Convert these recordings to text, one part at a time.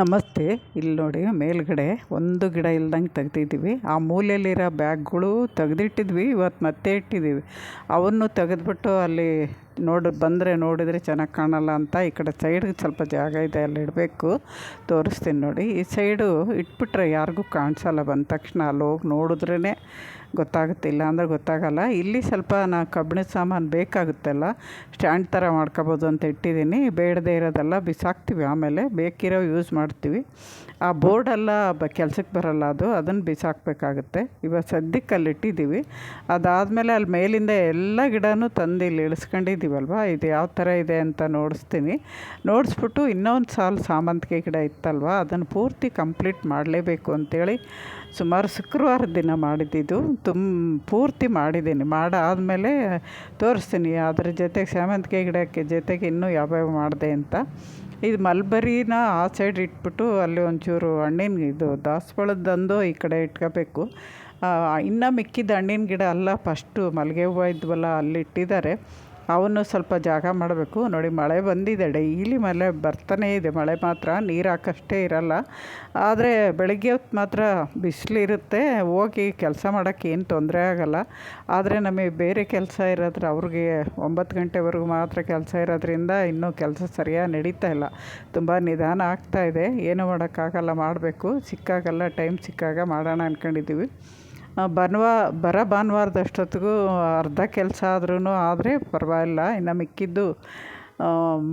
ನಮಸ್ತೆ. ಇಲ್ಲಿ ನೋಡಿ, ಮೇಲ್ಗಡೆ ಒಂದು ಗಿಡ ಇಲ್ದಂಗೆ ತೆಗ್ದಿದ್ದೀವಿ. ಆ ಮೂಲೆಯಲ್ಲಿರೋ ಬ್ಯಾಗ್ಗಳು ತೆಗೆದಿಟ್ಟಿದ್ವಿ, ಇವತ್ತು ಮತ್ತೆ ಇಟ್ಟಿದ್ದೀವಿ. ಅವನ್ನು ತೆಗೆದ್ಬಿಟ್ಟು ಅಲ್ಲಿ ನೋಡಿ, ಬಂದರೆ ನೋಡಿದರೆ ಚೆನ್ನಾಗಿ ಕಾಣಲ್ಲ ಅಂತ ಈ ಕಡೆ ಸೈಡ್ಗೆ ಸ್ವಲ್ಪ ಜಾಗ ಇದೆ, ಅಲ್ಲಿ ಇಡಬೇಕು. ತೋರಿಸ್ತೀನಿ ನೋಡಿ. ಈ ಸೈಡು ಇಟ್ಬಿಟ್ರೆ ಯಾರಿಗೂ ಕಾಣಿಸಲ್ಲ. ಬಂದ ತಕ್ಷಣ ಅಲ್ಲಿ ಹೋಗಿ ನೋಡಿದ್ರೇ ಗೊತ್ತಾಗುತ್ತೆ ಇಲ್ಲ ಅಂದರೆ ಗೊತ್ತಾಗಲ್ಲ. ಇಲ್ಲಿ ಸ್ವಲ್ಪ ನಾನು ಕಬ್ಬಿಣದ ಸಾಮಾನು ಬೇಕಾಗುತ್ತಲ್ಲ, ಸ್ಟ್ಯಾಂಡ್ ಥರ ಮಾಡ್ಕೋಬೋದು ಅಂತ ಇಟ್ಟಿದ್ದೀನಿ. ಬೇಡದೇ ಇರೋದೆಲ್ಲ ಬಿಸಾಕ್ತೀವಿ ಆಮೇಲೆ. ಬೇಕಿರೋ ಯೂಸ್ ಮಾಡ್ತೀವಿ. ಆ ಬೋರ್ಡೆಲ್ಲ ಬ ಕೆಲ್ಸಕ್ಕೆ ಬರಲ್ಲ ಅದು. ಅದನ್ನು ಬಿಸಾಕಬೇಕಾಗುತ್ತೆ. ಇವಾಗ ಸದ್ಯಕ್ಕೆ ಅಲ್ಲಿ ಇಟ್ಟಿದ್ದೀವಿ. ಅದಾದಮೇಲೆ ಅಲ್ಲಿ ಮೇಲಿಂದ ಎಲ್ಲ ಗಿಡನೂ ತಂದು ಇಲ್ಲಿ ಇಳಿಸ್ಕೊಂಡಿದ್ದೀವಲ್ವ? ಇದು ಯಾವ ಥರ ಇದೆ ಅಂತ ನೋಡಿಸ್ತೀನಿ. ನೋಡಿಸ್ಬಿಟ್ಟು ಇನ್ನೊಂದು ಸಾಲು ಸಾಮಂತಿಗೆ ಗಿಡ ಇತ್ತಲ್ವ? ಅದನ್ನು ಪೂರ್ತಿ ಕಂಪ್ಲೀಟ್ ಮಾಡಲೇಬೇಕು ಅಂತೇಳಿ ಸುಮಾರು ಶುಕ್ರವಾರದ ದಿನ ಮಾಡಿದ್ದಿದ್ದು ತುಂಬ ಪೂರ್ತಿ ಮಾಡಿದ್ದೀನಿ. ಮಾಡಾದಮೇಲೆ ತೋರಿಸ್ತೀನಿ. ಅದ್ರ ಜೊತೆಗೆ ಸೇವಂತಿಗೆ ಗಿಡಕ್ಕೆ ಜೊತೆಗೆ ಇನ್ನೂ ಯಾವ್ಯಾವ ಮಾಡಿದೆ ಅಂತ. ಇದು ಮಲ್ಬರಿನ ಆ ಸೈಡ್ ಇಟ್ಬಿಟ್ಟು ಅಲ್ಲಿ ಒಂಚೂರು ಹಣ್ಣಿನ ಇದು ದಾಸವಾಳದಂದು ಈ ಕಡೆ ಇಟ್ಕೋಬೇಕು. ಇನ್ನೂ ಮಿಕ್ಕಿದ ಹಣ್ಣಿನ ಗಿಡ ಅಲ್ಲ ಫಸ್ಟು ಮಲ್ಲಿಗೆ ಹೂವು ಇದ್ವಲ್ಲ ಅಲ್ಲಿ ಇಟ್ಟಿದ್ದಾರೆ ಅವನ್ನು ಸ್ವಲ್ಪ ಜಾಗ ಮಾಡಬೇಕು. ನೋಡಿ, ಮಳೆ ಬಂದಿದೆ. ಡೈಲಿ ಮಳೆ ಬರ್ತಾನೇ ಇದೆ. ಮಳೆ ಮಾತ್ರ, ನೀರು ಹಾಕಷ್ಟೇ ಇರಲ್ಲ. ಆದರೆ ಬೆಳಗ್ಗೆ ಹೊತ್ತು ಮಾತ್ರ ಬಿಸಿಲಿರುತ್ತೆ. ಹೋಗಿ ಕೆಲಸ ಮಾಡೋಕ್ಕೆ ಏನು ತೊಂದರೆ ಆಗೋಲ್ಲ. ಆದರೆ ನಮಗೆ ಬೇರೆ ಕೆಲಸ ಇರೋದ್ರೆ ಅವ್ರಿಗೆ ಒಂಬತ್ತು ಗಂಟೆವರೆಗೂ ಮಾತ್ರ ಕೆಲಸ ಇರೋದ್ರಿಂದ ಇನ್ನೂ ಕೆಲಸ ಸರಿಯಾಗಿ ನಡೀತಾ ಇಲ್ಲ. ತುಂಬ ನಿಧಾನ ಆಗ್ತಾಯಿದೆ ಏನು ಮಾಡೋಕ್ಕಾಗಲ್ಲ, ಮಾಡಬೇಕು. ಸಿಕ್ಕಾಗಲ್ಲ, ಟೈಮ್ ಸಿಕ್ಕಾಗ ಮಾಡೋಣ ಅಂದ್ಕೊಂಡಿದ್ದೀವಿ ಭಾನುವಾ ಬರ ಭಾನುವಾರದಷ್ಟೊತ್ತಿಗೂ ಅರ್ಧ ಕೆಲಸ ಆದ್ರೂ ಆದರೆ ಪರವಾಗಿಲ್ಲ ಇನ್ನು ಮಿಕ್ಕಿದ್ದು.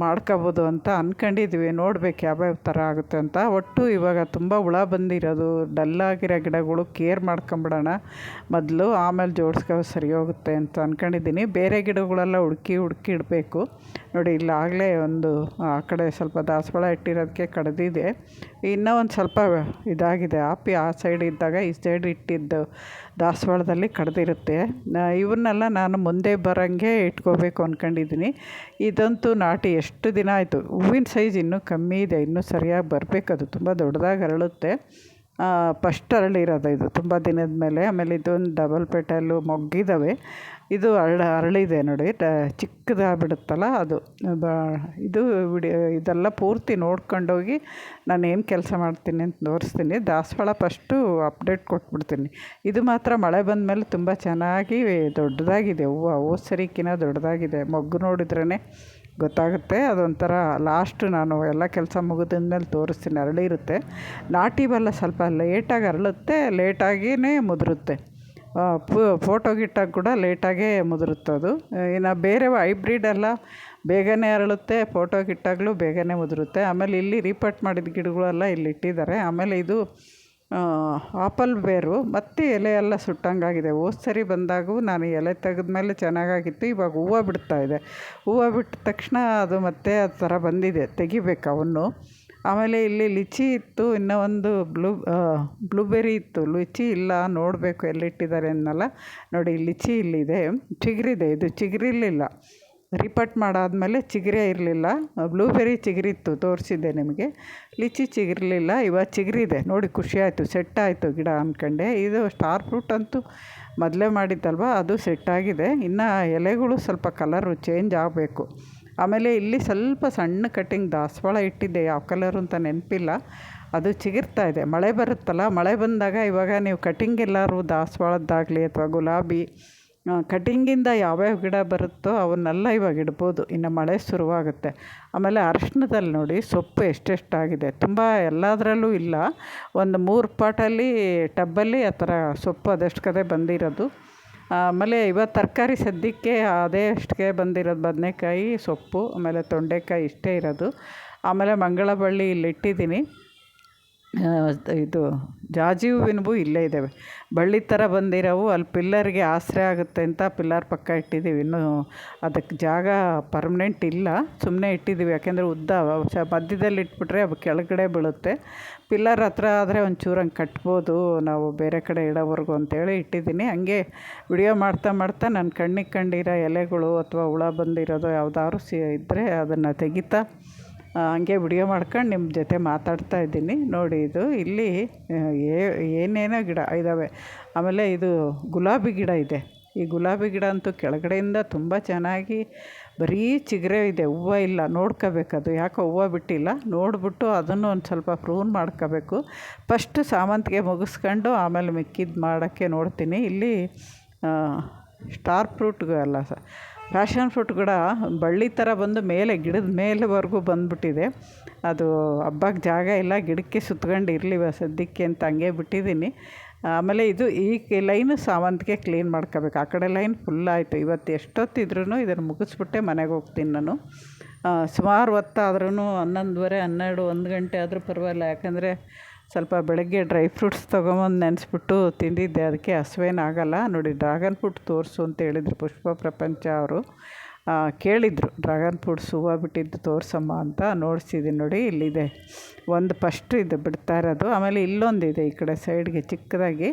ಮಾಡ್ಕೊಬೋದು ಅಂತ ಅಂದ್ಕೊಂಡಿದ್ವಿ ನೋಡ್ಬೇಕು ಯಾವ್ಯಾವ ಥರ ಆಗುತ್ತೆ ಅಂತ. ಒಟ್ಟು ಇವಾಗ ತುಂಬ ಹುಳ ಬಂದಿರೋದು, ಡಲ್ಲಾಗಿರೋ ಗಿಡಗಳು ಕೇರ್ ಮಾಡ್ಕೊಂಬಿಡೋಣ. ಮೊದಲು ಆಮೇಲೆ ಜೋಡಿಸ್ಕೊ ಸರಿ ಹೋಗುತ್ತೆ ಅಂತ ಅಂದ್ಕೊಂಡಿದ್ದೀನಿ ಬೇರೆ ಗಿಡಗಳೆಲ್ಲ ಹುಡುಕಿ ಹುಡುಕಿ ಇಡಬೇಕು. ನೋಡಿ ಇಲ್ಲಾಗಲೇ ಒಂದು, ಆ ಕಡೆ ಸ್ವಲ್ಪ ದಾಸವಾಳ ಇಟ್ಟಿರೋದಕ್ಕೆ ಕಡ್ದಿದೆ. ಇನ್ನೂ ಒಂದು ಸ್ವಲ್ಪ ಇದಾಗಿದೆ. ಆಪಿ ಆ ಸೈಡ್ ಇದ್ದಾಗ ಈ ಸೈಡ್ ಇಟ್ಟಿದ್ದು. ದಾಸವಾಳದಲ್ಲಿ ಕಡ್ದಿರುತ್ತೆ. ಇವನ್ನೆಲ್ಲ ನಾನು ಮುಂದೆ ಬರೋಂಗೆ ಇಟ್ಕೋಬೇಕು ಅಂದ್ಕೊಂಡಿದ್ದೀನಿ ಇದಂತೂ ನಾಟಿ ಎಷ್ಟು ದಿನ ಆಯಿತು. ಹೂವಿನ ಸೈಜ್ ಇನ್ನೂ ಕಮ್ಮಿ ಇದೆ, ಇನ್ನೂ ಸರಿಯಾಗಿ ಬರಬೇಕು. ಅದು ತುಂಬ ದೊಡ್ಡದಾಗಿ ಅರಳುತ್ತೆ. ಫಸ್ಟ್ ಅರಳಿರೋದು ಇದು ತುಂಬ ದಿನದ ಮೇಲೆ. ಆಮೇಲೆ ಇದೊಂದು ಡಬಲ್ ಪೆಟಲ್ಲು ಮೊಗ್ಗಿದ್ದಾವೆ ಇದು ಅರಳ ಅರಳಿದೆ ನೋಡಿ ಚಿಕ್ಕದಾಗ್ಬಿಡುತ್ತಲ್ಲ ಅದು. ಬಾ ಇದು ವಿಡಿಯೋ ಇದೆಲ್ಲ ಪೂರ್ತಿ ನೋಡ್ಕೊಂಡೋಗಿ ನಾನು ಏನು ಕೆಲಸ ಮಾಡ್ತೀನಿ ಅಂತ ತೋರಿಸ್ತೀನಿ. ದಾಸವಾಳ ಫಸ್ಟು ಅಪ್ಡೇಟ್ ಕೊಟ್ಬಿಡ್ತೀನಿ. ಇದು ಮಾತ್ರ ಮಳೆ ಬಂದ ಮೇಲೆ ತುಂಬ ಚೆನ್ನಾಗಿ ದೊಡ್ಡದಾಗಿದೆ. ಹೂವು ಹೋದ ಸರಿಕಿನ ದೊಡ್ಡದಾಗಿದೆ. ಮೊಗ್ಗು ನೋಡಿದ್ರೇ ಗೊತ್ತಾಗುತ್ತೆ. ಅದೊಂಥರ ಲಾಸ್ಟ್ ನಾನು ಎಲ್ಲ ಕೆಲಸ ಮುಗಿದಿದ್ಮೇಲೆ ತೋರಿಸ್ತೀನಿ. ಅರಳಿರುತ್ತೆ. ನಾಟಿ ಬಲ್ಲ ಸ್ವಲ್ಪ ಲೇಟಾಗಿ ಅರಳುತ್ತೆ ಲೇಟಾಗಿಯೇ ಮುದುರುತ್ತೆ. ಫೋಟೋ ಗಿಟ್ಟಾಗ ಕೂಡ ಲೇಟಾಗೇ ಅದು ಇನ್ನು ಬೇರೆ ಹೈಬ್ರಿಡ್ ಎಲ್ಲ ಬೇಗನೆ ಅರಳುತ್ತೆ ಫೋಟೋ ಗಿಟ್ಟಾಗಲೂ ಬೇಗನೆ ಮುದುರುತ್ತೆ. ಆಮೇಲೆ ಇಲ್ಲಿ ರೀಪಟ್ ಮಾಡಿದ ಗಿಡಗಳೆಲ್ಲ ಇಲ್ಲಿ ಇಟ್ಟಿದ್ದಾರೆ. ಆಮೇಲೆ ಇದು ಆಪಲ್ ಬೇರು ಮತ್ತು ಎಲೆ ಎಲ್ಲ ಸುಟ್ಟಂಗಾಗಿದೆ. ಹೋದ ಸರಿ ಬಂದಾಗೂ ನಾನು ಎಲೆ ತೆಗೆದ್ಮೇಲೆ ಚೆನ್ನಾಗಾಗಿತ್ತು. ಇವಾಗ ಹೂವು ಬಿಡ್ತಾಯಿದೆ ಹೂವು ಬಿಟ್ಟ ತಕ್ಷಣ ಅದು ಮತ್ತೆ ಆ ಥರ ಬಂದಿದೆ. ತೆಗಿಬೇಕು ಅವನ್ನು ಆಮೇಲೆ ಇಲ್ಲಿ ಲಿಚಿ ಇತ್ತು, ಇನ್ನೂ ಒಂದು ಬ್ಲೂ ಬ್ಲೂಬೆರಿ ಇತ್ತು. ಲಿಚಿ ಇಲ್ಲ, ನೋಡಬೇಕು ಎಲ್ಲಿಟ್ಟಿದ್ದಾರೆ ಅನ್ನಲ್ಲ. ನೋಡಿ, ಲಿಚಿ ಇಲ್ಲಿದೆ. ಚಿಗುರಿದೆ, ಇದು ಚಿಗುರಿಲಿಲ್ಲ ರಿಪಟ್ ಮಾಡಾದಮೇಲೆ ಚಿಗುರೇ ಇರಲಿಲ್ಲ. ಬ್ಲೂಬೆರಿ ಚಿಗುರಿತ್ತು, ತೋರಿಸಿದ್ದೆ ನಿಮಗೆ. ಲಿಚಿ ಚಿಗಿರಲಿಲ್ಲ ಇವಾಗ ಚಿಗುರಿದೆ. ನೋಡಿ, ಖುಷಿ ಆಯಿತು, ಸೆಟ್ ಆಯಿತು ಗಿಡ ಅಂದ್ಕೊಂಡೆ ಇದು ಸ್ಟಾರ್ ಫ್ರೂಟ್ ಅಂತೂ ಮೊದಲೇ ಮಾಡಿದ್ದಲ್ವ ಅದು ಸೆಟ್ಟಾಗಿದೆ ಇನ್ನು ಎಲೆಗಳು ಸ್ವಲ್ಪ ಕಲರು ಚೇಂಜ್ ಆಗಬೇಕು. ಆಮೇಲೆ ಇಲ್ಲಿ ಸ್ವಲ್ಪ ಸಣ್ಣ ಕಟ್ಟಿಂಗ್ ದಾಸವಾಳ ಇಟ್ಟಿದ್ದೆ, ಯಾವ ಕಲರು ಅಂತ ನೆನಪಿಲ್ಲ. ಅದು ಚಿಗುರ್ತಾ ಇದೆ. ಮಳೆ ಬರುತ್ತಲ್ಲ, ಮಳೆ ಬಂದಾಗ ಇವಾಗ ನೀವು ಕಟ್ಟಿಂಗ್ ಎಲ್ಲರೂ ದಾಸವಾಳದ್ದಾಗಲಿ ಅಥವಾ ಗುಲಾಬಿ ಕಟಿಂಗಿಂದ ಯಾವ್ಯಾವ ಗಿಡ ಬರುತ್ತೋ ಅವನ್ನೆಲ್ಲ ಇವಾಗ ಇಡ್ಬೋದು. ಇನ್ನು ಮಳೆ ಶುರುವಾಗುತ್ತೆ. ಆಮೇಲೆ ಅರಶಿನದಲ್ಲಿ ನೋಡಿ ಸೊಪ್ಪು ಎಷ್ಟೆಷ್ಟಾಗಿದೆ. ತುಂಬ ಎಲ್ಲದರಲ್ಲೂ ಇಲ್ಲ. ಒಂದು ಮೂರು ಪಾಟಲ್ಲಿ, ಟಬ್ಬಲ್ಲಿ ಆ ಥರ ಸೊಪ್ಪು ಅದಷ್ಟು ಕದೆ ಬಂದಿರೋದು. ಆಮೇಲೆ ಇವತ್ತು ತರಕಾರಿ ಸದ್ಯಕ್ಕೆ ಅದೇ ಅಷ್ಟಕ್ಕೆ ಬಂದಿರೋದು ಬದನೇಕಾಯಿ ಸೊಪ್ಪು, ಆಮೇಲೆ ತೊಂಡೆಕಾಯಿ ಇಷ್ಟೇ ಇರೋದು. ಆಮೇಲೆ ಮಂಗಳ ಬಳ್ಳಿ ಇಲ್ಲಿ ಇಟ್ಟಿದ್ದೀನಿ ಇದು ಜಾಜಿ ಹೂವಿನವು ಇಲ್ಲೇ ಇದ್ದಾವೆ. ಬಳ್ಳಿ ಥರ ಬಂದಿರೋವು, ಅಲ್ಲಿ ಪಿಲ್ಲರ್ಗೆ ಆಸರೆ ಆಗುತ್ತೆ ಅಂತ ಪಿಲ್ಲರ್ ಪಕ್ಕ ಇಟ್ಟಿದ್ದೀವಿ. ಇನ್ನೂ ಅದಕ್ಕೆ ಜಾಗ ಪರ್ಮನೆಂಟ್ ಇಲ್ಲ. ಸುಮ್ಮನೆ ಇಟ್ಟಿದ್ದೀವಿ. ಯಾಕೆಂದರೆ ಉದ್ದ ಮಧ್ಯದಲ್ಲಿ ಇಟ್ಬಿಟ್ರೆ ಅದು ಕೆಳಗಡೆ ಬೀಳುತ್ತೆ. ಪಿಲ್ಲರ್ ಹತ್ರ ಆದರೆ ಒಂಚೂರು ಹಂಗೆ ಕಟ್ಬೋದು. ನಾವು ಬೇರೆ ಕಡೆ ಇಡೋವರೆಗೂ ಅಂತೇಳಿ ಇಟ್ಟಿದ್ದೀನಿ. ಹಂಗೆ ವಿಡಿಯೋ ಮಾಡ್ತಾ ಮಾಡ್ತಾ ನನ್ನ ಕಣ್ಣಿಗೆ ಕಂಡಿರೋ ಎಲೆಗಳು ಅಥವಾ ಹುಳ ಬಂದಿರೋದು ಯಾವ್ದಾದ್ರು ಸಿ ಇದ್ದರೆ ಅದನ್ನು ತೆಗಿತಾ ಹಂಗೆ ವಿಡಿಯೋ ಮಾಡ್ಕೊಂಡು ನಿಮ್ಮ ಜೊತೆ ಮಾತಾಡ್ತಾ ಇದ್ದೀನಿ. ನೋಡಿ ಇದು ಇಲ್ಲಿ ಏನೇನೋ ಗಿಡ ಇದ್ದಾವೆ ಆಮೇಲೆ ಇದು ಗುಲಾಬಿ ಗಿಡ ಇದೆ. ಈ ಗುಲಾಬಿ ಗಿಡ ಅಂತೂ ಕೆಳಗಡೆಯಿಂದ ತುಂಬ ಚೆನ್ನಾಗಿ ಬರೀ ಚಿಗರೆ ಇದೆ. ಹೂವು ಇಲ್ಲ ನೋಡ್ಕೋಬೇಕದು ಯಾಕೋ ಹೂವು ಬಿಟ್ಟಿಲ್ಲ. ನೋಡಿಬಿಟ್ಟು ಅದನ್ನು ಒಂದು ಸ್ವಲ್ಪ ಪ್ರೂನ್ ಮಾಡ್ಕೋಬೇಕು. ಫಸ್ಟು ಸಾಮಂತಿಗೆ ಮುಗಿಸ್ಕೊಂಡು ಆಮೇಲೆ ಮಿಕ್ಕಿದ್ದು ಮಾಡೋಕ್ಕೆ ನೋಡ್ತೀನಿ. ಇಲ್ಲಿ ಸ್ಟಾರ್ ಫ್ರೂಟ್ಗಲ್ಲ ಸ ಪ್ಯಾಷನ್ ಫ್ರೂಟ್ ಕೂಡ ಬಳ್ಳಿ ಥರ ಬಂದು ಮೇಲೆ ಗಿಡದ ಮೇಲೆವರೆಗೂ ಬಂದುಬಿಟ್ಟಿದೆ. ಅದು ಹಬ್ಬಕ್ಕೆ ಜಾಗ ಇಲ್ಲ, ಗಿಡಕ್ಕೆ ಸುತ್ಕೊಂಡು ಇರಲಿ ಸದ್ಯಕ್ಕೆ ಅಂತ ಹಂಗೆ ಬಿಟ್ಟಿದ್ದೀನಿ ಆಮೇಲೆ ಇದು ಈ ಲೈನು ಸಾವಂತಿಗೆ ಕ್ಲೀನ್ ಮಾಡ್ಕೋಬೇಕು. ಆ ಕಡೆ ಲೈನ್ ಫುಲ್ ಆಯಿತು. ಇವತ್ತು ಎಷ್ಟೊತ್ತಿದ್ರೂ ಇದನ್ನು ಮುಗಿಸ್ಬಿಟ್ಟೆ ಮನೆಗೆ ಹೋಗ್ತೀನಿ ನಾನು. ಸುಮಾರು ಹೊತ್ತಾದ್ರೂ ಹನ್ನೊಂದುವರೆ, ಹನ್ನೆರಡು, ಒಂದು ಗಂಟೆ ಆದರೂ ಪರವಾಗಿಲ್ಲ. ಯಾಕಂದರೆ ಸ್ವಲ್ಪ ಬೆಳಗ್ಗೆ ಡ್ರೈ ಫ್ರೂಟ್ಸ್ ತೊಗೊಂಬಂದು ನೆನೆಸ್ಬಿಟ್ಟು ತಿಂದಿದ್ದೆ. ಅದಕ್ಕೆ ಹಸ್ವೇನಾಗಲ್ಲ ನೋಡಿ, ಡ್ರ್ಯಾಗನ್ ಫ್ರೂಟ್ ತೋರಿಸು ಅಂತ ಹೇಳಿದ್ರು ಪುಷ್ಪ ಪ್ರಪಂಚ ಅವರು. ಕೇಳಿದರು ಡ್ರಾಗನ್ ಫ್ರೂಟ್ಸ್ ಹೂವು ಬಿಟ್ಟಿದ್ದು ತೋರಿಸಮ್ಮ ಅಂತ ನೋಡಿಸಿದ್ದೀನಿ ನೋಡಿ, ಇಲ್ಲಿದೆ. ಒಂದು ಫಸ್ಟ್ ಇದು ಬಿಡ್ತಾ ಇರೋದು. ಆಮೇಲೆ ಇಲ್ಲೊಂದಿದೆ ಈ ಕಡೆ ಸೈಡ್ಗೆ ಚಿಕ್ಕದಾಗಿ.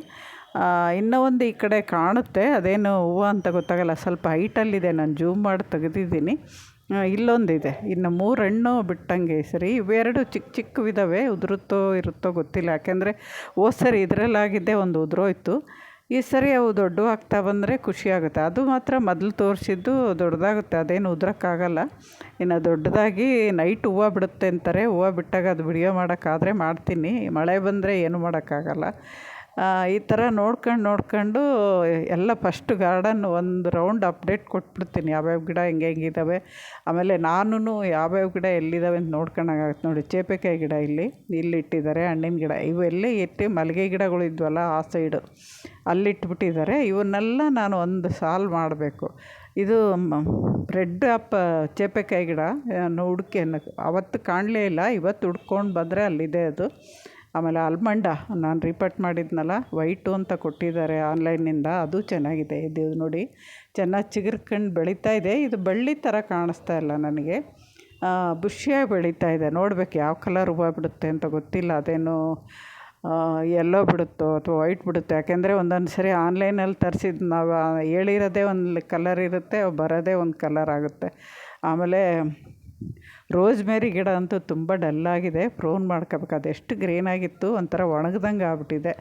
ಇನ್ನೂ ಒಂದು ಈ ಕಡೆ ಕಾಣುತ್ತೆ. ಅದೇನು ಹೂವು ಅಂತ ಗೊತ್ತಾಗಲ್ಲ. ಸ್ವಲ್ಪ ಹೈಟಲ್ಲಿದೆ. ನಾನು ಜೂಮ್ ಮಾಡಿ ತೆಗೆದಿದ್ದೀನಿ. ಇಲ್ಲೊಂದಿದೆ. ಇನ್ನು ಮೂರು ಹಣ್ಣು ಬಿಟ್ಟಂಗೆ ಸರಿ, ಇವೆರಡು ಚಿಕ್ಕ ಚಿಕ್ಕವಿದ್ದಾವೆ ಉದುರುತ್ತೋ ಇರುತ್ತೋ ಗೊತ್ತಿಲ್ಲ. ಯಾಕೆಂದರೆ ಹೋದ ಸರಿ ಇದರಲ್ಲಾಗಿದ್ದೆ ಒಂದು ಉದುರೋಯ್ತು. ಈ ಸರಿ ಅವು ದೊಡ್ಡವಾಗ್ತಾ ಬಂದರೆ ಖುಷಿಯಾಗುತ್ತೆ. ಅದು ಮಾತ್ರ ಮೊದಲು ತೋರಿಸಿದ್ದು ದೊಡ್ಡದಾಗುತ್ತೆ. ಅದೇನು ಉದ್ರೋಕ್ಕಾಗಲ್ಲ. ಇನ್ನು ದೊಡ್ಡದಾಗಿ ನೈಟ್ ಹೂವು ಬಿಡುತ್ತೆ ಅಂತಾರೆ. ಹೂವು ಬಿಟ್ಟಾಗ ಅದು ವಿಡಿಯೋ ಮಾಡೋಕ್ಕಾದರೆ ಮಾಡ್ತೀನಿ. ಮಳೆ ಬಂದರೆ ಏನು ಮಾಡೋಕ್ಕಾಗಲ್ಲ. ಈ ಥರ ನೋಡ್ಕೊಂಡು ನೋಡ್ಕೊಂಡು ಎಲ್ಲ ಫಸ್ಟ್ ಗಾರ್ಡನ್ ಒಂದು ರೌಂಡ್ ಅಪ್ಡೇಟ್ ಕೊಟ್ಬಿಡ್ತೀನಿ. ಯಾವ್ಯಾವ ಗಿಡ ಹೆಂಗೆ ಹೆಂಗಿದ್ದಾವೆ ಆಮೇಲೆ ನಾನು ಯಾವ್ಯಾವ ಗಿಡ ಎಲ್ಲಿದ್ದಾವೆ ಅಂತ ನೋಡ್ಕೊಂಡಾಗತ್ತೆ ನೋಡಿ. ಚೇಪೆಕಾಯಿ ಗಿಡ ಇಲ್ಲಿ ಇಲ್ಲಿ ಇಟ್ಟಿದ್ದಾರೆ, ಹಣ್ಣಿನ ಗಿಡ. ಇವೆಲ್ಲೇ ಇಟ್ಟು ಮಲ್ಲಿಗೆ ಗಿಡಗಳು ಇದ್ವಲ್ಲ ಆ ಸೈಡು ಅಲ್ಲಿಟ್ಬಿಟ್ಟಿದ್ದಾರೆ ಇವನ್ನೆಲ್ಲ ನಾನು ಒಂದು ಸಾಲ್ವ್ ಮಾಡಬೇಕು. ಇದು ರೆಡ್ ಅಪ್ಪ ಚೇಪೆಕಾಯಿ ಗಿಡ ಹುಡ್ಕಿ ಅವತ್ತು ಕಾಣಲೇ ಇಲ್ಲ. ಇವತ್ತು ಹುಡ್ಕೊಂಡು ಬಂದರೆ ಅಲ್ಲಿದೆ ಅದು. ಆಮೇಲೆ ಆಲ್ಮಂಡ ನಾನು ರಿಪೋರ್ಟ್ ಮಾಡಿದ್ನಲ್ಲ, ವೈಟು ಅಂತ ಕೊಟ್ಟಿದ್ದಾರೆ ಆನ್ಲೈನಿಂದ, ಅದು ಚೆನ್ನಾಗಿದೆ. ಇದು ನೋಡಿ, ಚೆನ್ನಾಗಿ ಚಿಗುರ್ಕೊಂಡು ಬೆಳೀತಾ ಇದೆ. ಇದು ಬಳ್ಳಿ ಥರ ಕಾಣಿಸ್ತಾ ಇಲ್ಲ ನನಗೆ. ಬುಷಿಯಾಗಿ ಬೆಳೀತಾ ಇದೆ. ನೋಡ್ಬೇಕು ಯಾವ ಕಲರ್ ಹೂವು ಬಿಡುತ್ತೆ ಅಂತ ಗೊತ್ತಿಲ್ಲ. ಅದೇನು ಎಲ್ಲೋ ಬಿಡುತ್ತೋ ಅಥವಾ ವೈಟ್ ಬಿಡುತ್ತೋ? ಯಾಕೆಂದರೆ ಒಂದೊಂದು ಸರಿ ಆನ್ಲೈನಲ್ಲಿ ತರಿಸಿದ್ದು ನಾವು ಹೇಳಿರೋದೇ ಒಂದು ಕಲರ್ ಇರುತ್ತೆ, ಬರೋದೇ ಒಂದು ಕಲರ್ ಆಗುತ್ತೆ. ಆಮೇಲೆ ರೋಸ್ಮೇರಿ ಗಿಡ ಅಂತೂ ತುಂಬ ಡಲ್ಲಾಗಿದೆ. ಪ್ರೋನ್ ಮಾಡ್ಕೋಬೇಕು. ಅದೆಷ್ಟು ಗ್ರೀನಾಗಿತ್ತು ಒಂಥರ ಒಣಗ್ದಂಗೆ ಆಗ್ಬಿಟ್ಟಿದೆ.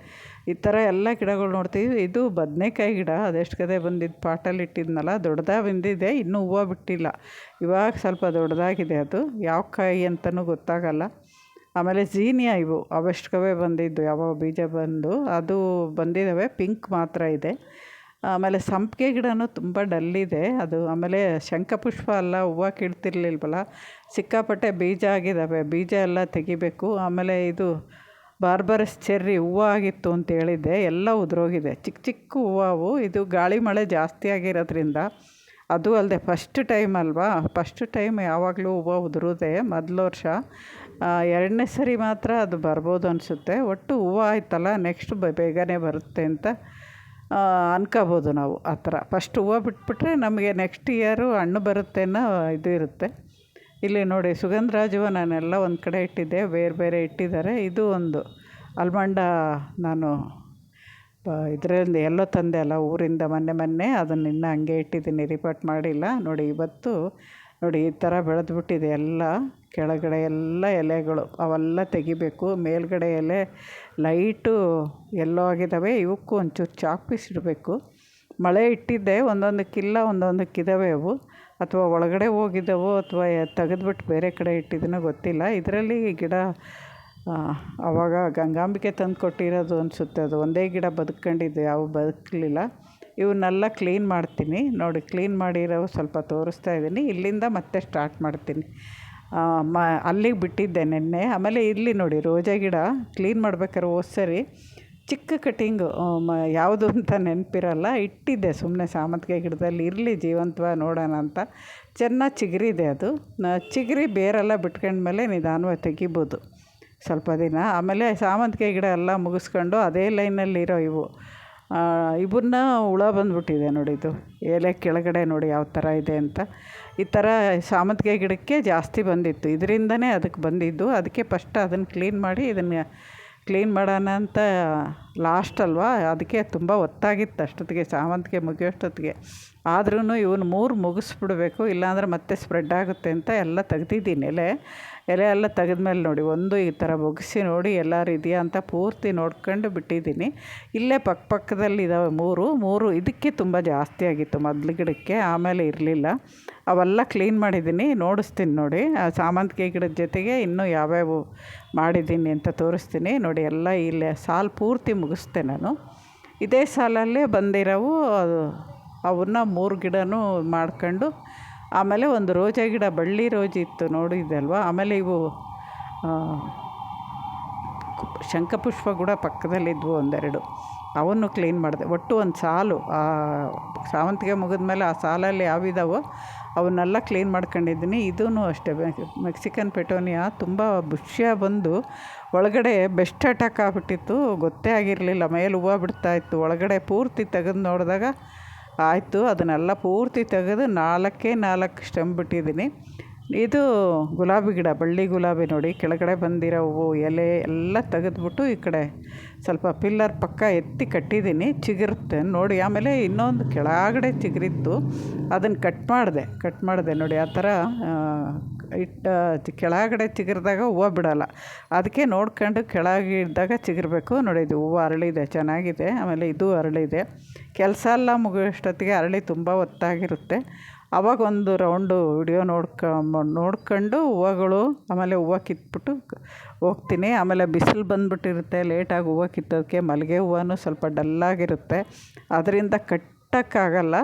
ಈ ಥರ ಎಲ್ಲ ಗಿಡಗಳು ನೋಡ್ತೀವಿ. ಇದು ಬದನೇಕಾಯಿ ಗಿಡ. ಅದೆಷ್ಟು ಕದೆ ಬಂದಿದ್ದು ಪಾಟಲ್ಲಿ ಇಟ್ಟಿದ್ನಲ್ಲ, ದೊಡ್ಡದಾಗಿ ಬಂದಿದೆ. ಇನ್ನೂ ಹೂವು ಬಿಟ್ಟಿಲ್ಲ. ಇವಾಗ ಸ್ವಲ್ಪ ದೊಡ್ಡದಾಗಿದೆ ಅದು. ಯಾವ ಕಾಯಿ ಅಂತಲೂ ಗೊತ್ತಾಗಲ್ಲ. ಆಮೇಲೆ ಜೀನಿಯ ಇವು. ಅವಷ್ಟಕವೇ ಬಂದಿದ್ದು ಯಾವ ಬೀಜ ಬಂದು. ಅದು ಬಂದಿದ್ದಾವೆ ಪಿಂಕ್ ಮಾತ್ರ ಇದೆ. ಆಮೇಲೆ ಸಂಪಿಗೆ ಗಿಡವೂ ತುಂಬ ಡಲ್ಲಿದೆ. ಅದು ಆಮೇಲೆ ಶಂಖಪುಷ್ಪ ಅಲ್ಲ, ಹೂವು ಕೀಳ್ತಿರ್ಲಿಲ್ವಲ್ಲ, ಸಿಕ್ಕಾಪಟ್ಟೆ ಬೀಜ ಆಗಿದ್ದಾವೆ. ಬೀಜ ಎಲ್ಲ ತೆಗಿಬೇಕು. ಆಮೇಲೆ ಇದು ಬಾರ್ಬರಸ್ ಚೆರ್ರಿ ಹೂವು ಆಗಿತ್ತು ಅಂತ ಹೇಳಿದ್ದೆ. ಎಲ್ಲ ಉದುರೋಗಿದೆ. ಚಿಕ್ಕ ಚಿಕ್ಕ ಹೂವು ಇದು ಗಾಳಿ ಮಳೆ ಜಾಸ್ತಿ ಆಗಿರೋದ್ರಿಂದ ಅದು ಅಲ್ಲದೆ ಫಸ್ಟ್ ಟೈಮ್ ಅಲ್ವಾ? ಫಸ್ಟ್ ಟೈಮ್ ಯಾವಾಗಲೂ ಹೂವು ಉದುರೋದೆ ಮೊದಲ ವರ್ಷ. ಎರಡನೇ ಸರಿ ಮಾತ್ರ ಅದು ಬರ್ಬೋದು ಅನಿಸುತ್ತೆ. ಒಟ್ಟು ಹೂವು ಆಯ್ತಲ್ಲ, ನೆಕ್ಸ್ಟ್ ಬೇಗನೆ ಬರುತ್ತೆ ಅಂತ ಅನ್ಕೋಬೋದು ನಾವು ಆ ಥರ. ಫಸ್ಟ್ ಹೂವು ಬಿಟ್ಬಿಟ್ರೆ ನಮಗೆ ನೆಕ್ಸ್ಟ್ ಇಯರು ಹಣ್ಣು ಬರುತ್ತೆ ಅನ್ನೋ ಇದು ಇರುತ್ತೆ. ಇಲ್ಲಿ ನೋಡಿ ಸುಗಂಧರಾಜ ನಾನೆಲ್ಲ ಒಂದು ಕಡೆ ಇಟ್ಟಿದ್ದೆ, ಬೇರೆ ಬೇರೆ ಇಟ್ಟಿದ್ದಾರೆ. ಇದು ಒಂದು ಅಲ್ಮಂಡ ನಾನು ಇದರಿಂದ ಎಲ್ಲೋ ತಂದೆ ಅಲ್ಲ ಊರಿಂದ ಮೊನ್ನೆ ಮೊನ್ನೆ ಅದನ್ನು ಇನ್ನೂ ಹಂಗೆ ಇಟ್ಟಿದ್ದೀನಿ ರಿಪೋರ್ಟ್ ಮಾಡಿಲ್ಲ. ನೋಡಿ ಇವತ್ತು ನೋಡಿ, ಈ ಥರ ಬೆಳೆದ್ಬಿಟ್ಟಿದೆ ಎಲ್ಲ. ಕೆಳಗಡೆ ಎಲ್ಲ ಎಲೆಗಳು, ಅವೆಲ್ಲ ತೆಗಿಬೇಕು. ಮೇಲ್ಗಡೆ ಎಲೆ ಲೈಟು ಎಲ್ಲೋ ಆಗಿದ್ದಾವೆ ಇವಕ್ಕೂ ಒಂಚೂರು ಚಾಕ್ ಪೀಸ್ ಇಡಬೇಕು. ಮಳೆ ಇಟ್ಟಿದ್ದೆ ಒಂದೊಂದಕ್ಕಿಲ್ಲ ಒಂದೊಂದಕ್ಕಿದ್ದಾವೆ ಅವು. ಅಥವಾ ಒಳಗಡೆ ಹೋಗಿದ್ದಾವೋ, ಅಥವಾ ತೆಗೆದ್ಬಿಟ್ಟು ಬೇರೆ ಕಡೆ ಇಟ್ಟಿದ್ದೀನೋ ಗೊತ್ತಿಲ್ಲ. ಇದರಲ್ಲಿ ಗಿಡ ಆವಾಗ ಗಂಗಾಂಬಿಕೆ ತಂದು ಕೊಟ್ಟಿರೋದು ಅನಿಸುತ್ತೆ. ಅದು ಒಂದೇ ಗಿಡ ಬದುಕೊಂಡಿದ್ದು ಯಾವ ಬದುಕಲಿಲ್ಲ. ಇವನ್ನೆಲ್ಲ ಕ್ಲೀನ್ ಮಾಡ್ತೀನಿ. ನೋಡಿ ಕ್ಲೀನ್ ಮಾಡಿರೋ ಸ್ವಲ್ಪ ತೋರಿಸ್ತಾ ಇದ್ದೀನಿ. ಇಲ್ಲಿಂದ ಮತ್ತೆ ಸ್ಟಾರ್ಟ್ ಮಾಡ್ತೀನಿ. ಮ, ಅಲ್ಲಿಗೆ ಬಿಟ್ಟಿದ್ದೆ ನೆನ್ನೆ. ಆಮೇಲೆ ಇಲ್ಲಿ ನೋಡಿ, ರೋಜಾ ಗಿಡ ಕ್ಲೀನ್ ಮಾಡ್ಬೇಕಾದ್ರೆ ಸರಿ ಚಿಕ್ಕ ಕಟಿಂಗು ಮ, ಯಾವುದು ಅಂತ ನೆನಪಿರಲ್ಲ, ಇಟ್ಟಿದ್ದೆ ಸುಮ್ಮನೆ ಸಾಮಂತಿಗೆ ಗಿಡದಲ್ಲಿ. ಇರಲಿ ಜೀವಂತವ ನೋಡೋಣ ಅಂತ. ಚೆನ್ನಾಗಿ ಚಿಗುರಿದೆ ಅದು. ಚಿಗುರಿ ಬೇರೆಲ್ಲ ಬಿಟ್ಕೊಂಡ್ಮೇಲೆ ನಿಧಾನವಾಗಿ ತೆಗಿಬೋದು. ಸ್ವಲ್ಪ ದಿನ. ಆಮೇಲೆ ಸಾಮಂತಿಗೆ ಗಿಡ ಎಲ್ಲ ಮುಗಿಸ್ಕೊಂಡು ಅದೇ ಲೈನಲ್ಲಿರೋ ಇವು. ಇವನ್ನ ಹುಳ ಬಂದುಬಿಟ್ಟಿದೆ ನೋಡಿ ಇದು. ಎಲೆ ಕೆಳಗಡೆ ನೋಡಿ ಯಾವ ಥರ ಇದೆ ಅಂತ. ಈ ಥರ ಸಾಮಂತಿಗೆ ಗಿಡಕ್ಕೆ ಜಾಸ್ತಿ ಬಂದಿತ್ತು. ಇದರಿಂದನೇ ಅದಕ್ಕೆ ಬಂದಿದ್ದು. ಅದಕ್ಕೆ ಫಸ್ಟ್ ಅದನ್ನು ಕ್ಲೀನ್ ಮಾಡಿ ಇದನ್ನು ಕ್ಲೀನ್ ಮಾಡೋಣ ಅಂತ ಲಾಸ್ಟ್ ಅಲ್ವಾ? ಅದಕ್ಕೆ ತುಂಬ ಒತ್ತಾಗಿತ್ತು ಅಷ್ಟೊತ್ತಿಗೆ, ಸಾವಂತಿಗೆ ಮುಗಿಯೋಷ್ಟೊತ್ತಿಗೆ ಆದ್ರೂ ಇವನು ಮೂರು ಮುಗಿಸ್ಬಿಡ್ಬೇಕು, ಇಲ್ಲಾಂದ್ರೆ ಮತ್ತೆ ಸ್ಪ್ರೆಡ್ ಆಗುತ್ತೆ ಅಂತ ಎಲ್ಲ ತೆಗ್ದಿದ್ದೀನಿ. ಎಲೆ ಎಲೆ ಎಲ್ಲ ತೆಗೆದ್ಮೇಲೆ ನೋಡಿ, ಒಂದು ಈ ಥರ ಮುಗಿಸಿ ನೋಡಿ ಎಲ್ಲರೂ ಇದೆಯಾ ಅಂತ ಪೂರ್ತಿ ನೋಡ್ಕೊಂಡು ಬಿಟ್ಟಿದ್ದೀನಿ. ಇಲ್ಲೇ ಪಕ್ಕ ಪಕ್ಕದಲ್ಲಿ ಇದ್ದಾವೆ ಮೂರು. ಮೂರು ಇದಕ್ಕೆ ತುಂಬ ಜಾಸ್ತಿ ಆಗಿತ್ತು ಮೊದಲು ಗಿಡಕ್ಕೆ, ಆಮೇಲೆ ಇರಲಿಲ್ಲ. ಅವೆಲ್ಲ ಕ್ಲೀನ್ ಮಾಡಿದ್ದೀನಿ, ನೋಡಿಸ್ತೀನಿ ನೋಡಿ. ಆ ಸಾಮಂತಿಗೆ ಗಿಡದ ಜೊತೆಗೆ ಇನ್ನೂ ಯಾವ್ಯಾವ ಮಾಡಿದ್ದೀನಿ ಅಂತ ತೋರಿಸ್ತೀನಿ. ನೋಡಿ, ಎಲ್ಲ ಇಲ್ಲೇ, ಸಾಲು ಪೂರ್ತಿ ಮುಗಿಸ್ದೆ ನಾನು. ಇದೇ ಸಾಲಲ್ಲೇ ಬಂದಿರೋವು ಅವನ್ನ ಮೂರು ಗಿಡನೂ ಮಾಡ್ಕೊಂಡು, ಆಮೇಲೆ ಒಂದು ರೋಜಾ ಗಿಡ, ಬಳ್ಳಿ ರೋಜ್ ಇತ್ತು ನೋಡಿದ್ದಲ್ವ ಆಮೇಲೆ ಇವು ಶಂಖಪುಷ್ಪ ಕೂಡ ಪಕ್ಕದಲ್ಲಿದ್ವು ಒಂದೆರಡು. ಅವನ್ನು ಕ್ಲೀನ್ ಮಾಡಿದೆ. ಒಟ್ಟು ಒಂದು ಸಾಲು. ಸಾವಂತಿಗೆ ಮುಗಿದ್ಮೇಲೆ ಆ ಸಾಲಲ್ಲಿ ಯಾವಿದಾವೋ ಅವನ್ನೆಲ್ಲ ಕ್ಲೀನ್ ಮಾಡ್ಕೊಂಡಿದ್ದೀನಿ. ಇದೂ ಅಷ್ಟೇ. ಮೆಕ್ಸಿಕನ್ ಪೆಟೋನಿಯಾ ತುಂಬ ಬುಷ್ಯ ಬಂದು ಒಳಗಡೆ ಬೆಸ್ಟ್ ಅಟ್ಯಾಕ್ ಆಗಿಬಿಟ್ಟಿತ್ತು. ಗೊತ್ತೇ ಆಗಿರಲಿಲ್ಲ. ಮೇಲೆ ಹೂವು ಬಿಡ್ತಾಯಿತ್ತು ಒಳಗಡೆ ಪೂರ್ತಿ ತೆಗೆದು ನೋಡಿದಾಗ ಆಯಿತು. ಅದನ್ನೆಲ್ಲ ಪೂರ್ತಿ ತೆಗೆದು ನಾಲ್ಕೇ ನಾಲ್ಕು ಸ್ಟೆಮ್ ಬಿಟ್ಟಿದ್ದೀನಿ. ಇದು ಗುಲಾಬಿ ಗಿಡ, ಬಳ್ಳಿ ಗುಲಾಬಿ ನೋಡಿ. ಕೆಳಗಡೆ ಬಂದಿರೋ ಹೂವು, ಎಲೆ ಎಲ್ಲ ತೆಗೆದ್ಬಿಟ್ಟು ಈ ಕಡೆ ಸ್ವಲ್ಪ ಪಿಲ್ಲರ್ ಪಕ್ಕ ಎತ್ತಿ ಕಟ್ಟಿದ್ದೀನಿ. ಚಿಗುರುತ್ತೆ. ನೋಡಿ, ಆಮೇಲೆ ಇನ್ನೊಂದು ಕೆಳಗಡೆ ಚಿಗುರಿತ್ತು. ಅದನ್ನು ಕಟ್ ಮಾಡಿದೆ. ಕಟ್ ಮಾಡಿದೆ ನೋಡಿ, ಆ ಥರ ಇಟ್ಟು ಕೆಳಗಡೆ ಚಿಗುರಿದಾಗ ಹೂವು ಬಿಡೋಲ್ಲ. ಅದಕ್ಕೆ ನೋಡ್ಕೊಂಡು ಕೆಳಗೆ ಇದ್ದಾಗ ಚಿಗುರಬೇಕು. ನೋಡಿ, ಇದು ಹೂವು ಅರಳಿದೆ, ಚೆನ್ನಾಗಿದೆ. ಆಮೇಲೆ ಇದು ಅರಳಿದೆ. ಕೆಲಸ ಎಲ್ಲ ಮುಗಿಯೋಷ್ಟೊತ್ತಿಗೆ ಅರಳಿ ತುಂಬ ಹೊತ್ತಾಗಿರುತ್ತೆ. ಆವಾಗ ಒಂದು ರೌಂಡು ವಿಡಿಯೋ ನೋಡ್ಕ, ನೋಡ್ಕೊಂಡು ಹೂವುಗಳು, ಆಮೇಲೆ ಹೂವು ಕಿತ್ಬಿಟ್ಟು ಹೋಗ್ತೀನಿ. ಆಮೇಲೆ ಬಿಸಿಲು ಬಂದುಬಿಟ್ಟಿರುತ್ತೆ ಲೇಟಾಗಿ ಹೂವು ಕಿತ್ತೋದಕ್ಕೆ ಮಲ್ಲಿಗೆ ಹೂವೂ ಸ್ವಲ್ಪ ಡಲ್ಲಾಗಿರುತ್ತೆ. ಅದರಿಂದ ಕಟ್ಟೋಕ್ಕಾಗಲ್ಲ.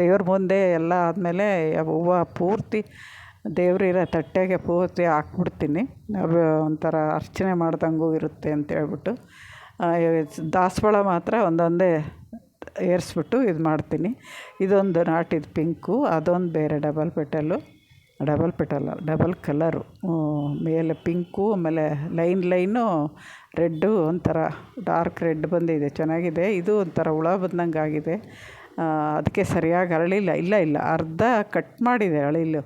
ದೇವ್ರ ಮುಂದೆ ಎಲ್ಲ ಆದಮೇಲೆ ಹೂವು ಪೂರ್ತಿ ದೇವರಿರೋ ತಟ್ಟೆಗೆ ಪೂರ್ತಿ ಹಾಕ್ಬಿಡ್ತೀನಿ. ಒಂಥರ ಅರ್ಚನೆ ಮಾಡ್ದಂಗೂ ಇರುತ್ತೆ ಅಂತ ಹೇಳ್ಬಿಟ್ಟು ದಾಸವಾಳ ಮಾತ್ರ ಒಂದೊಂದೇ ಏರಿಸ್ಬಿಟ್ಟು ಇದು ಮಾಡ್ತೀನಿ. ಇದೊಂದು ನಾಟಿದ ಪಿಂಕು, ಅದೊಂದು ಬೇರೆ double petal. Double petal double colour. ಮೇಲೆ ಪಿಂಕು, ಆಮೇಲೆ ಲೈನ್ ಲೈನು ರೆಡ್ಡು, ಒಂಥರ ಡಾರ್ಕ್ ರೆಡ್ ಬಂದಿದೆ. ಚೆನ್ನಾಗಿದೆ. ಇದು ಒಂಥರ ಹುಳ ಬಂದಂಗೆ ಆಗಿದೆ. ಅದಕ್ಕೆ ಸರಿಯಾಗಿ ಅರಳಿಲ್ಲ. ಇಲ್ಲ ಇಲ್ಲ, ಅರ್ಧ ಕಟ್ ಮಾಡಿದೆ ಅಳಿಲು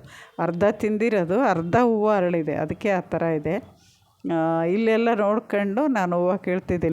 ಅರ್ಧ ತಿಂದಿರೋದು, ಅರ್ಧ ಹೂವು ಅರಳಿದೆ. ಅದಕ್ಕೆ ಆ ಥರ ಇದೆ. ಇಲ್ಲೆಲ್ಲ ನೋಡ್ಕೊಂಡು ನಾನು ಹೂವು ಕೀಳ್ತಿದ್ದೀನಿ.